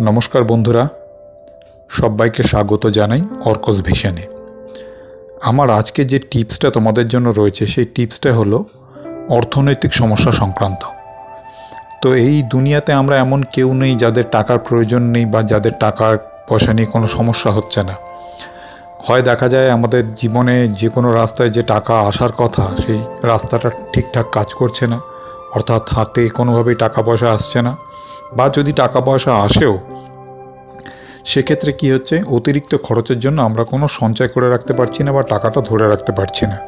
নমস্কার বন্ধুরা, সবাইকে স্বাগত জানাই অর্কস ভিশনে। আমার আজকে যে টিপসটা তোমাদের জন্য রয়েছে, সেই টিপসটা হলো অর্থনৈতিক সমস্যা সংক্রান্ত। তো এই দুনিয়াতে আমরা এমন কেউ নেই যাদের টাকার প্রয়োজন নেই বা যাদের টাকার পয়সা নিয়ে কোনো সমস্যা হচ্ছে না। হয় দেখা যায় আমাদের জীবনে যে কোনো রাস্তায় যে টাকা আসার কথা, সেই রাস্তাটা ঠিকঠাক কাজ করছে না, অর্থাৎ হাতে কোনোভাবেই টাকা পয়সা আসছে না। বা যদি টাকা পয়সা আসেও, সেক্ষেত্রে কি হচ্ছে? অতিরিক্ত খরচের জন্য আমরা কোনো সঞ্চয় করে রাখতে পারছি না বা টাকাটা ধরে রাখতে পারছি না।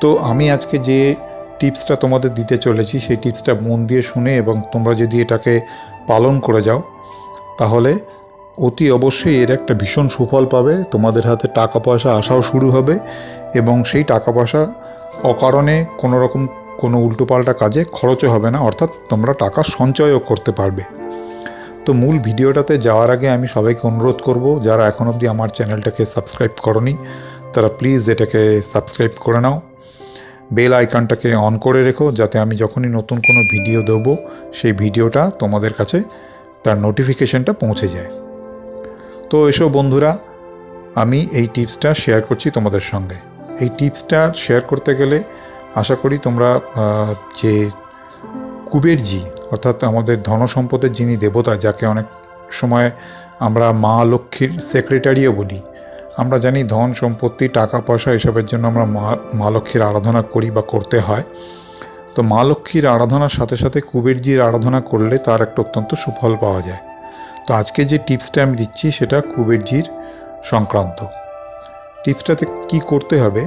তো আমি আজকে যে টিপসটা তোমাদের দিতে চলেছি, সেই টিপসটা মন দিয়ে শুনে এবং তোমরা যদি এটাকে পালন করে যাও, তাহলে অতি অবশ্যই এর একটা ভীষণ সুফল পাবে। তোমাদের হাতে টাকা পয়সা আসাও শুরু হবে এবং সেই টাকা পয়সা অকারণে কোনো রকম কোনো উল্টোপাল্টা কাজে খরচও হবে না, অর্থাৎ তোমরা টাকা সঞ্চয়ও করতে পারবে। তো মূল ভিডিওটাতে যাওয়ার আগে আমি সবাইকে অনুরোধ করব, যারা এখন অবধি আমার চ্যানেলটাকে সাবস্ক্রাইব করনি, তারা প্লিজ এটাকে সাবস্ক্রাইব করে নাও। বেল আইকনটাকে অন করে রেখো, যাতে আমি যখনই নতুন কোনো ভিডিও দেবো, সেই ভিডিওটা তোমাদের কাছে তার নোটিফিকেশনটা পৌঁছে যায়। তো এসো বন্ধুরা, আমি এই টিপসটা শেয়ার করছি তোমাদের সঙ্গে। এই টিপসটা শেয়ার করতে গেলে আশা করি তোমরা যে কুবেরজি, অর্থাৎ আমাদের ধনসম্পদের যিনি দেবতা, যাকে অনেক সময় আমরা মা লক্ষ্মীর সেক্রেটারিও বলি, আমরা জানি ধন সম্পত্তি, টাকা পয়সা এসবের জন্য আমরা মা মা লক্ষ্মীর আরাধনা করি বা করতে হয়। তো মা লক্ষ্মীর আরাধনার সাথে সাথে কুবেরজির আরাধনা করলে তার একটা অত্যন্ত সুফল পাওয়া যায়। তো আজকে যে টিপসটা আমি দিচ্ছি, সেটা কুবেরজির সংক্রান্ত। টিপসটাতে কি করতে হবে,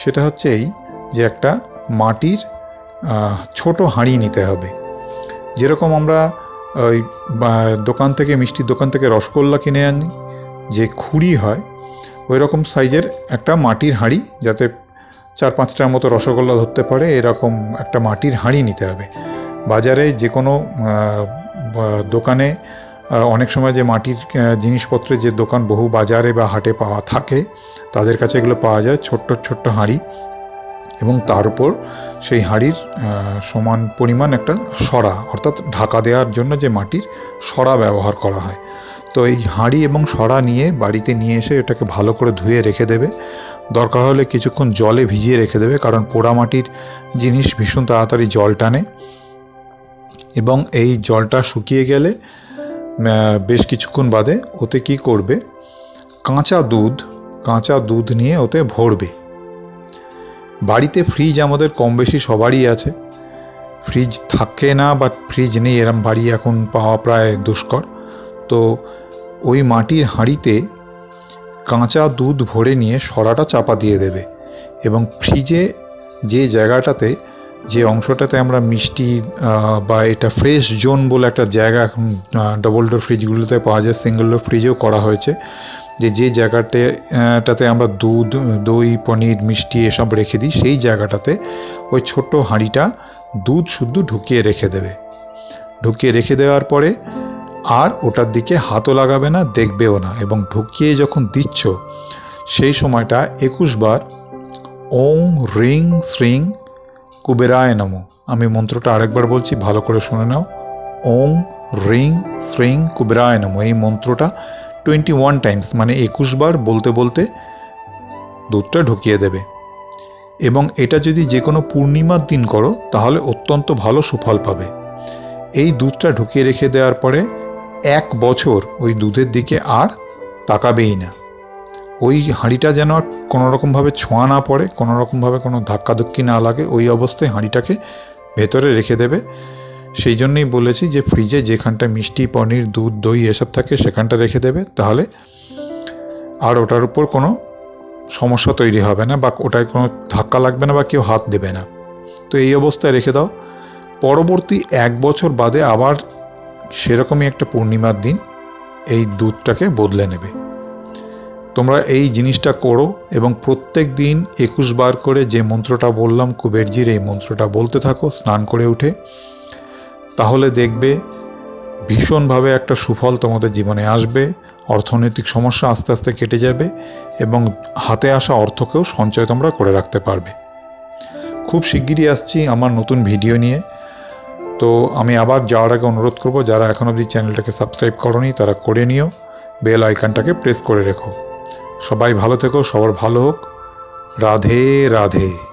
সেটা হচ্ছে এই যে একটা মাটির ছোট হাঁড়ি নিতে হবে। যেরকম আমরা ওই দোকান থেকে, মিষ্টির দোকান থেকে রসগোল্লা কিনে আনি, যে খুঁড়ি হয় ওই রকম সাইজের একটা মাটির হাঁড়ি, যাতে চার পাঁচটার মতো রসগোল্লা ধরতে পারে, এরকম একটা মাটির হাঁড়ি নিতে হবে। বাজারে যে কোনো দোকানে অনেক সময় যে মাটির জিনিসপত্রের যে দোকান, বহু বাজারে বা হাটে পাওয়া থাকে, তাদের কাছে এগুলো পাওয়া যায়, ছোট্ট ছোট্ট হাঁড়ি। এবং তার উপর সেই হাঁড়ির সমান পরিমাণ একটা সরা, অর্থাৎ ঢাকা দেওয়ার জন্য যে মাটির সরা ব্যবহার করা হয়। তো এই হাঁড়ি এবং সরা নিয়ে বাড়িতে নিয়ে এসে এটাকে ভালো করে ধুয়ে রেখে দেবে। দরকার হলে কিছুক্ষণ জলে ভিজিয়ে রেখে দেবে, কারণ পোড়া মাটির জিনিস ভীষণ তাড়াতাড়ি জল টানে। এবং এই জলটা শুকিয়ে গেলে বেশ কিছুক্ষণ বাদে ওতে কি করবে? কাঁচা দুধ কাঁচা দুধ নিয়ে ওতে ভরবে। বাড়িতে ফ্রিজ আমাদের কম বেশি সবারই আছে। ফ্রিজ থাকে না বা ফ্রিজ নেই, এরম বাড়ি এখন পাওয়া প্রায় দুষ্কর। তো ওই মাটির হাঁড়িতে কাঁচা দুধ ভরে নিয়ে সরাটা চাপা দিয়ে দেবে এবং ফ্রিজে যে জায়গাটাতে, যে অংশটাতে আমরা মিষ্টি বা এটা ফ্রেশ জোন বলে একটা জায়গা এখন ডবল ডোর ফ্রিজগুলোতে পাওয়া যায় সিঙ্গেল ডোর ফ্রিজেও করা হয়েছে যে যে জায়গাতে আহ, টাতে আমরা দুধ দই পনির মিষ্টি এসব রেখে দিই সেই জায়গাটাতে ওই ছোট্ট হাঁড়িটা দুধ শুদ্ধ ঢুকিয়ে রেখে দেবে। ঢুকিয়ে রেখে দেওয়ার পরে আর ওটার দিকে হাতও লাগাবে না দেখবেও না এবং ঢুকিয়ে যখন দিচ্ছ সেই সময়টা একুশ বার ওং রিং শ্রিং কুবেরায় নমো। আমি মন্ত্রটা আরেকবার বলছি ভালো করে শুনে নাও। ওং রিং শ্রিং কুবেরায় নমো। এই মন্ত্রটা টোয়েন্টি ওয়ান টাইমস মানে একুশ বার বলতে বলতে দুধটা ঢুকিয়ে দেবে। এবং এটা যদি যে কোনো পূর্ণিমার দিন করো, তাহলে অত্যন্ত ভালো সুফল পাবে। এই দুধটা ঢুকিয়ে রেখে দেওয়ার পরে এক বছর ওই দুধের দিকে আর তাকাবেই না। ওই হাঁড়িটা যেন আর কোনো রকমভাবে ছোঁয়া না পড়ে কোনো রকমভাবে কোনো ধাক্কাধুক্কি না লাগে, ওই অবস্থায় হাঁড়িটাকে ভেতরে রেখে দেবে। সেই জন্যই বলেছি যে ফ্রিজে যেখানটা মিষ্টি, পনির, দুধ, দই এসব থাকে সেখানটা রেখে দেবে। তাহলে আর ওটার উপর কোনো সমস্যা তৈরি হবে না বা ওটায় কোনো ধাক্কা লাগবে না বা কেউ হাত দেবে না। তো এই অবস্থায় রেখে দাও। পরবর্তী এক বছর বাদে আবার সেরকমই একটা পূর্ণিমার দিন এই দুধটাকে বদলে নেবে। তোমরা এই জিনিসটা করো এবং প্রত্যেক দিন একুশ বার করে যে মন্ত্রটা বললাম, কুবেরজির এই মন্ত্রটা বলতে থাকো, স্নান করে উঠে। তাহলে দেখবে ভীষণভাবে একটা সুফল তোমাদের জীবনে আসবে, অর্থনৈতিক সমস্যা আস্তে আস্তে কেটে যাবে এবং হাতে আসা অর্থকেও সঞ্চয় তোমরা করে রাখতে পারবে। খুব শিগগিরই আসছি আমার নতুন ভিডিও নিয়ে। তো আমি আবার যাওয়ার আগে অনুরোধ করব, যারা এখন অবধি চ্যানেলটাকে সাবস্ক্রাইব করনি, তারা করে নিও, বেল আইকনটাকে প্রেস করে রেখো। সবাই ভালো থেকো, সবার ভালো হোক। রাধে রাধে।